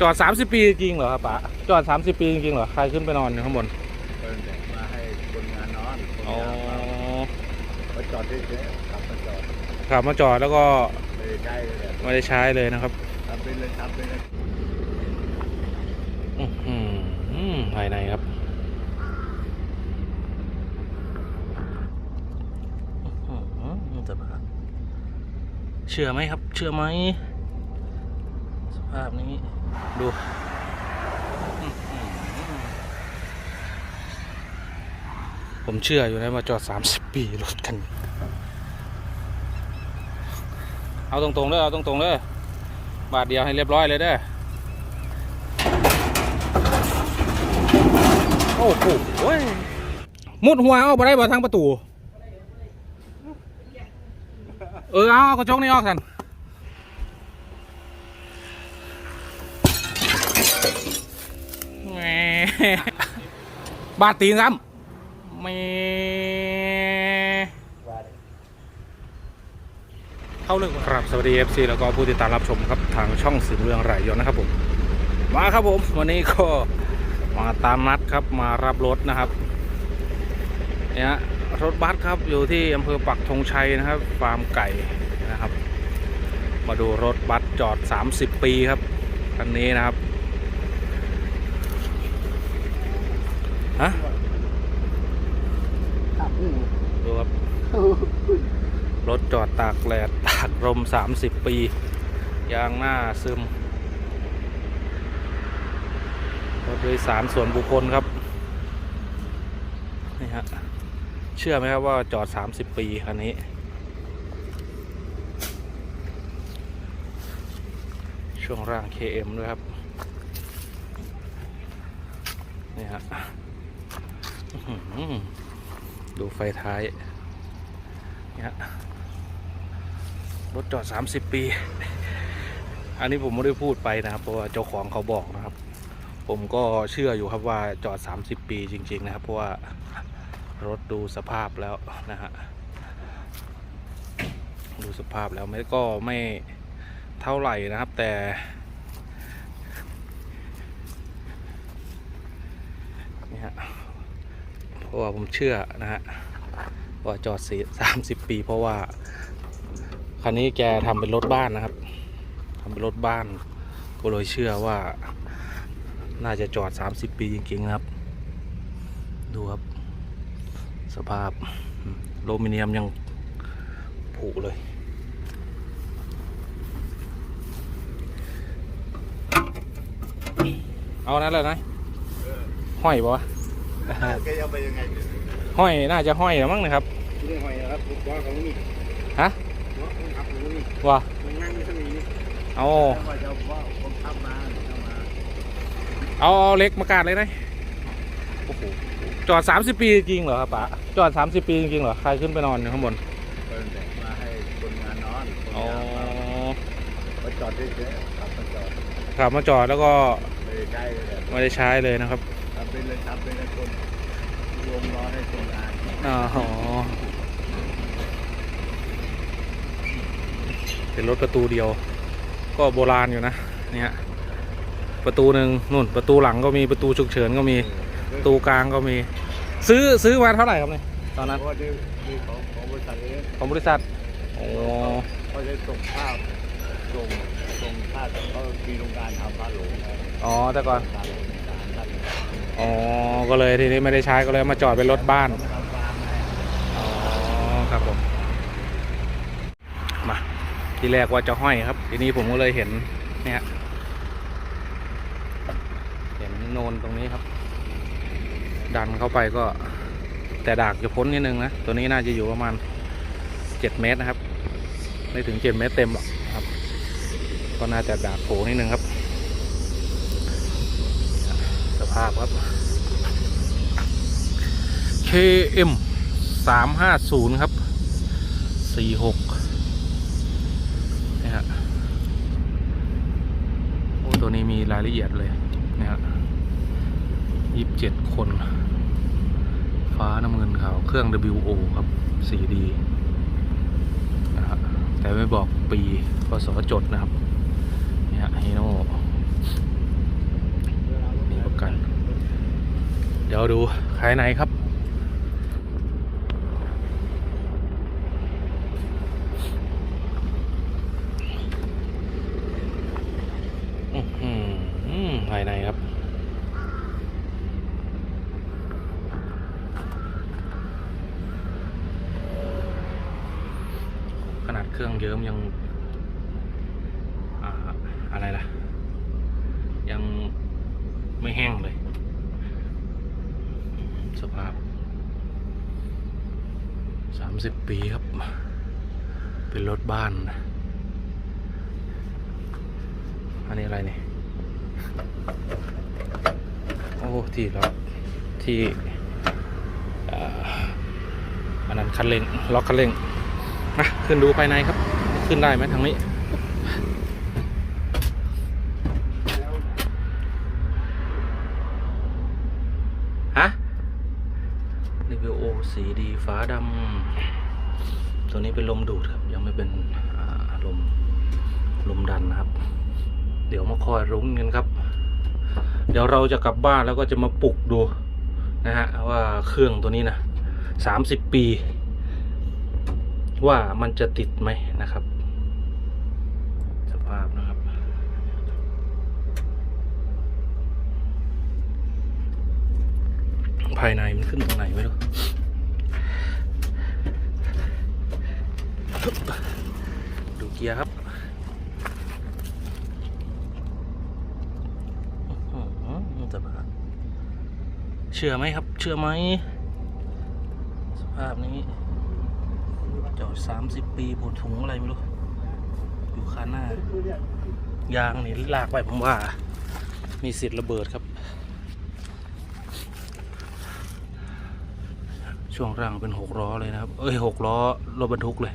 จอด 30 ปีจริงเหรอครับป๋าจอด 30 ปีจริงเหรอ ใครขึ้นไปนอนอยู่ข้างบน เปิดเด็กมาให้คนงานนอนคนอ๋องานมามาจอดเฉยๆขับมาจอดขับมาจอดแล้วก็ไม่ได้ใช้เลยไม่ได้ใช้เลยนะครับทำเป็นเลยทำเป็นเลยอื้อหือภายในครับ อื้อหือสภาพเชื่อไหมครับ เชื่อไหม สภาพนี้ ดูผมเชื่ออยู่นะว่าจอด 30 ปีรถคัน เอาตรงๆเลยเอาตรงๆเลยบาทเดียวให้เรียบร้อยเลยเด้อโอ้โหมุดหัวเอาไปได้บ่ทางประตู เออ เอาเอากระจกนี่ออกสัน บาดตีนซ้ำแหมเข้าเรื่องก่อนครับสวัสดี FC แล้วก็ผู้ติดตามรับชมครับทางช่องสื่อเมืองไหลยนต์นะครับผมมาครับผมวันนี้ก็มาตามนัดครับมารับรถนะครับเนี่ยฮะรถบัสครับอยู่ที่อำเภอปักธงชัยนะครับฟาร์มไก่นะครับ มาดูรถบัสจอด 30 ปีครับคันนี้นะครับ ฮะขับนี่ดูครับ รถจอดตากแดดตากลม30ปี ยางหน้าซึม รถโดยสารส่วนบุคคลครับ นี่ฮะ เชื่อไหมครับว่าจอด30ปีคันนี้ ช่วงร่าง KM ด้วยครับ นี่ฮะอื้อหือ ดูไฟท้ายเนี่ฮะรถจอด 30 ปี อันนี้ผมไม่ได้พูดไปนะครับ เพราะว่าเจ้าของเขาบอกนะครับ ผมก็เชื่ออยู่ครับว่าจอด 30 ปีจริง ๆ นะครับ เพราะว่ารถดูสภาพแล้วนะฮะ ดูสภาพแล้วไม่ก็ไม่เท่าไหร่นะครับ แต่ เนี่ฮะเพ ราะว่าผมเชื่อนะฮะว่าจอดสีสามสิบปี เพราะว่าคันนี้แกทำเป็นรถบ้านนะครับทำเป็นรถบ้าน ก็เลยเชื่อว่า น่าจะจอด30ปีจริงๆนะครับ ดูครับ สภาพโลมิเนียมยังผุเลยเอานั้นเลยนะห้อยปะวะ แกจะไปยังไงเนี่ยห้อยน่าจะห้อยแล้วมั้งนะครับเรื่องหอยนะครับลูกบอลของนี่ฮะเนาะคนขับของนี่ว่ามันนั่งอยู่ตรงนี้เอาแล้วว่าจะว่าคนขับมาเข้ามาเอาเอาเล็กมากาดเลยนะโอ้โหจอด30ปีจริงเหรอครับป๋าจอด30ปีจริงเหรอใครขึ้นไปนอนอยู่ข้างบนเปิดเด็กมาให้คนงานนอนคนอ๋องานมามาจอดเฉยๆขับมาจอดขับมาจอดแล้วก็ไม่ได้ใช้เลยไม่ได้ใช้ เลยนะครับทำเป็นเลยทำเป็นเลยคนรวมร้อนให้คนงานอ๋อเป็นรถประตูเดียว ก็โบราณอยู่นะเนี่ยประตูหนึ่งนู่นประตูหลังก็มีประตูฉุกเฉินก็มีประตูกลางก็มี ซื้อซื้อมาเท่าไหร่ครับเนี่ยตอนนั้นเพราะว่าที่ที่ของของบริษัทเองของบริษัทโอ้เขาจะส่งข้าวส่งส่งข้าวเขามีโรงงานทำผ้าหลงนะอ๋อแต่ก่อนผ้าหลงมีการท่าน อ๋อ ก็เลยทีนี้ไม่ได้ใช้ก็เลยมาจอดเป็นรถบ้าน อ๋อ ครับผม มา ที่แรกว่าจะห้อยครับ ทีนี้ผมก็เลยเห็นเนี่ยเห็นโนนตรงนี้ครับ ดันเข้าไปก็ แต่ดากจะพ้นนิดนึงนะ ตัวนี้น่าจะอยู่ประมาณเจ็ดเมตรนะครับ ไม่ถึงเจ็ดเมตรเต็มหรอกครับ ก็น่าจะดากโผล่นิดนึงครับ ภาพครับ KM สามห้าศูนย์ครับสี่หกนี่ฮะโอ้ตัวนี้มีรายละเอียดเลยนี่ฮะยี่สิบเจ็ดคน ฟ้าน้ำเงินขาวเครื่อง WO ครับ 4D นะฮะแต่ไม่บอกปีพศจดนะครับ นี่ฮะฮีโน่ เดี๋ยวดูภายในครับอื้อหือภายในครับ ขนาดเครื่องเยิ้มยัง 30 ปีครับ เป็นรถบ้าน อันนี้อะไรนี่ โอ้ ที่ล็อกที่อันนั้นคันเร่งล็อกคันเร่งนะขึ้นดูภายในครับ ขึ้นได้ไหมทางนี้ รีวิวโอสีดีฟ้าดำตัวนี้เป็นลมดูดครับ ยังไม่เป็นลมลมดันนะครับ เดี๋ยวมาคอยรุ้นกันครับ เดี๋ยวเราจะกลับบ้านแล้วก็จะมาปลุกดูนะฮะว่าเครื่องตัวนี้นะสามสิบปี ว่ามันจะติดไหมนะครับ สภาพนะครับ ภายในมันขึ้นตรงไหนไม่รู้ดูเกียร์ครับอื้าเชื่อไหมครับ เชื่อไหม สภาพนี้ จอดสามสิบปีผลถุงอะไรไม่รู้ อยู่ข้างหน้า ยางนี่ลากไปผมว่า มีสิทธิ์ระเบิดครับ ช่วงร่างเป็นหกล้อเลยนะครับ เอ้ยหกล้อรถบรรทุกเลย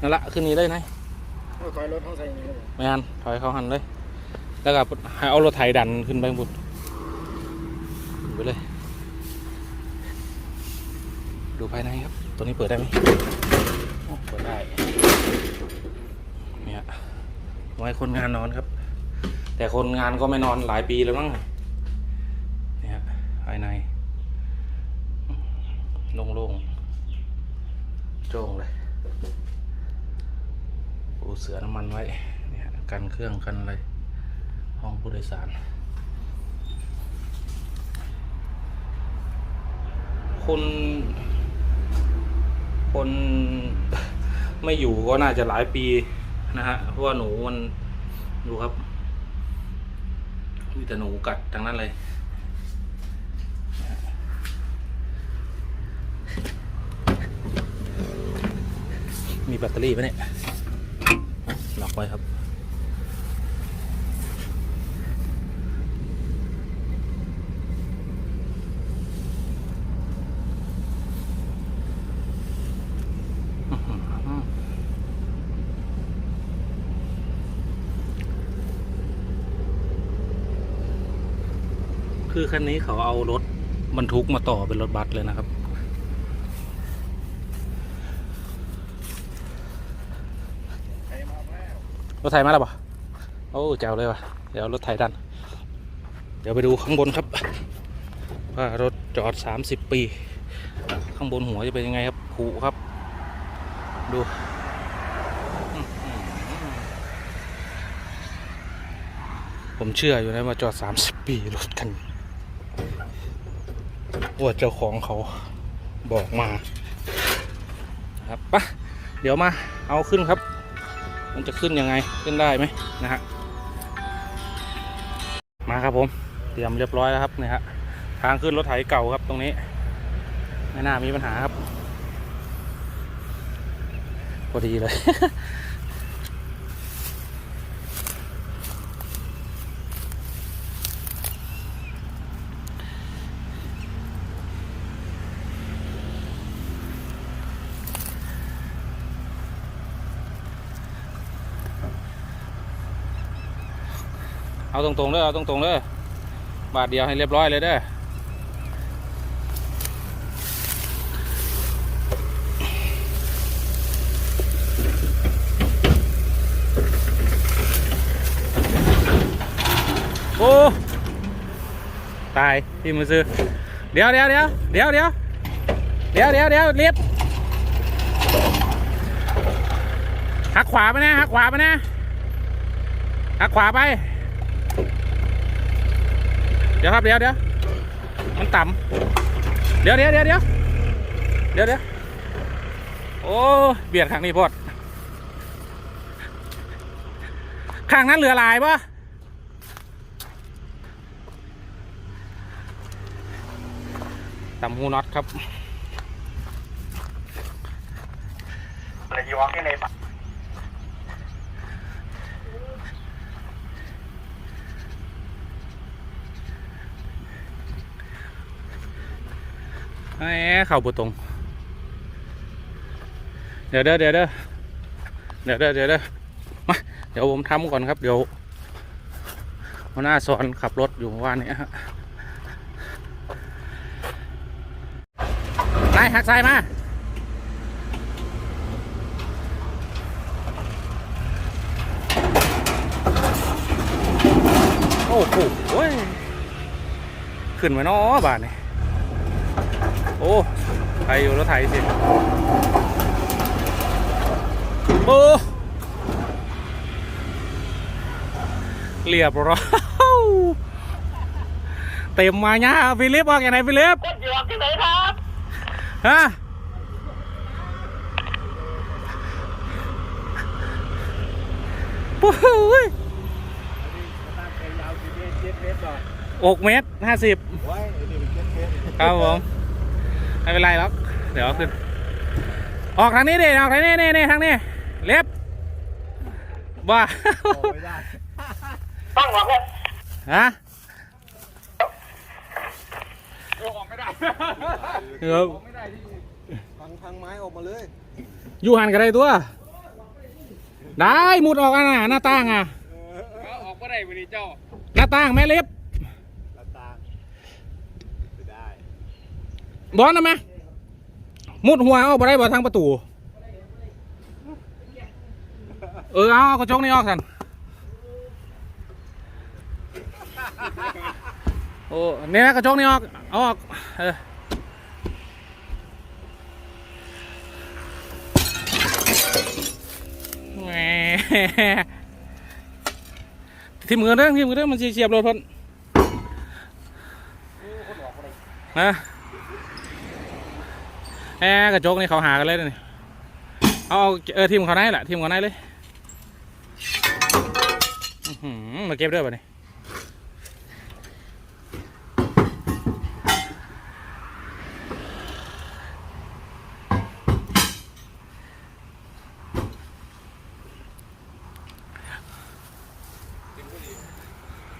นั่นละขึ้นนี้เลยนายถอยรถเข้าใส่นี่เลยไม่หันถอยเข้าหันเลย แล้วก็ให้เอารถไถดันขึ้นไปข้างบนขึ้นไปเลย ดูภายในครับ ตัวนี้เปิดได้ไหมโอ้เปิดได้เนี่ยไว้คนงานนอนครับ แต่คนงานก็ไม่นอนหลายปีแล้วมั้งเนี่ยภายในโล่งๆโจ้งเลยปูเสือน้ำมันไว้เนี่ยกันเครื่องกันอะไรห้องผู้โดยสาร คนคนไม่อยู่ก็น่าจะหลายปีนะฮะเพราะว่าหนูมันดูครับ มีแต่หนูกัดทั้งนั้นเลยมีแบตเตอรี่ไหมเนี่ยล็อกไว้ครับ คือคันนี้เขาเอารถบรรทุกมาต่อเป็นรถบัสเลยนะครับ รถไถมาแล้วปะโอ้แจ๋วเลยวะเดี๋ยวรถไถดัน เดี๋ยวไปดูข้างบนครับ ว่ารถจอด 30 ปี ข้างบนหัวจะเป็นยังไงครับผูครับ ดูผมเชื่ออยู่นะว่าจอด 30 ปีรถกัน ว่าเจ้าของเขาบอกมาครับปะเดี๋ยวมาเอาขึ้นครับ มันจะขึ้นยังไงขึ้นได้ไหมนะฮะมาครับผม เตรียมเรียบร้อยแล้วครับเนี่ยฮะทางขึ้นรถไถเก่าครับตรงนี้ไม่น่ามีปัญหาครับพอดีเลย เอาตรงๆเลยเอาตรงๆเลยบาทเดียวให้เรียบร้อยเลยเด้อโอ้ตายที่มือซื้อเดี๋ยวเดี๋ยวเดี๋ยวเดี๋ยวเดี๋ยวเดี๋ยวเดี๋ยวเดี๋ยวเรียบหักขวาไปนะหักขวาไปนะหักขวาไป เดี๋ยวครับเดี๋ยวเดี๋ยวมันต่ำเดี๋ยวเดี๋ยวเดี๋ยวเดี๋ยวเดี๋ยวเดี๋ยวโอ้เบียดข้างนี้พอดข้างนั้นเหลือลายปะต่ำหูน็อตครับอะไรยู่วะแค่ไหนปะ แหมเข่าบุตรง เดี๋ยวเด้อเดี๋ยวเด้อเดี๋ยวเด้อเดี๋ยวเด้อมาเดี๋ยวผมทำก่อนครับ เดี๋ยวหัวหน้าสอนขับรถอยู่เมื่อวานนี้ฮะนายหักซ้ายมาโอ้โหเว้ยขึ้นมาเนาะบาทนี่ โอ้ไทยอยู่รถไทยสิ โอ้ เรียบร้อยเต็มมาเนี่ยฟิลิปว่าไงไหนฟิลิปคนอยู่ที่ไหนครับฮะปุ๊ยหกเมตรห้าสิบครับผม ไม่เป็นไรหรอก เดี๋ยวเอาขึ้น ออกทางนี้ดิออกทางนี้นี่นี่ทางนี้ เล็บบ้าออกไม่ได้ต้องหวังเลยฮะออกไม่ได้เดี๋ยวพังพังไม้ออกมาเลย อยู่หันกันได้ตัว ได้มุดออกอะนะหน้าต่างอะออกไม่ได้วันนี้เจ้า หน้าต่างแม่เล็บ หน้าต่างไม่ได้ บอลนะแม่มุดหัวเอาบ่ได้บ่ทางประตู เออเอากระจกนี่ออกสันโอ้เนี่ยกระจกนี่ออกเอาออกเออแหมทีมมือเรื่องทีมมือเรื่องมันเสียบรถพิ่นนะ แหมกระจกนี่เขาหากันเลยนี่เอาเออทีมเขาไหนแหละทีมเขาไหนเลยมาเก็บด้วยป่ะนี่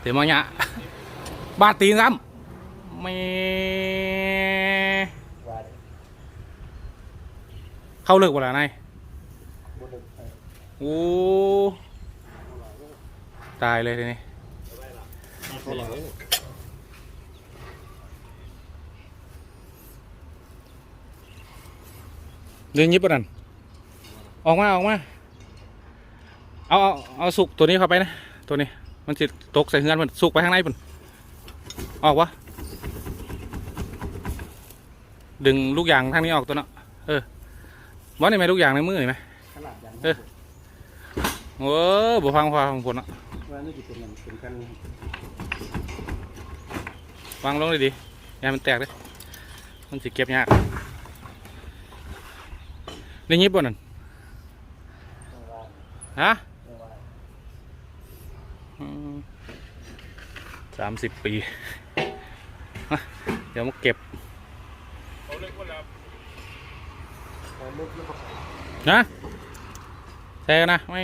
เดี๋ยวมาเนี่ยบาดตีนซ้ำไม่ เข้าเลิกบ่ล่ะนายโอ้ตายเลยทีนี้เดินยิบปะนั่นออกมาออกมา เอาเอาเอาสุกตัวนี้เข้าไปนะ ตัวนี้ มันสิตกใส่เฮือนมันสุกไปข้างในปุ่นออกวะดึงลูกยางทางนี้ออกตัวเนาะเออ ว่านี่ไหมลูกยางในมือเห็นไหมขนาดยังเออโอ้บ่ฟังพอของผมเนาะว่านี่จะเป็นเงินเป็นกันวางลงเลยดิอย่าให้มันแตกเลยมันสิเก็บยากได้ยิบบ่นั่นฮะสามสิบปีมาเดี๋ยวมาเก็บ นะเซงนะไม่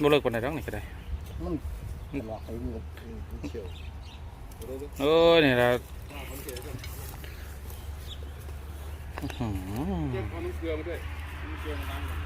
บ่เลิกปานใดทั้งนี่ก็ได้โอ้ยนี่ละเจ็มเกลือมาด้วยเกลือมาล้าง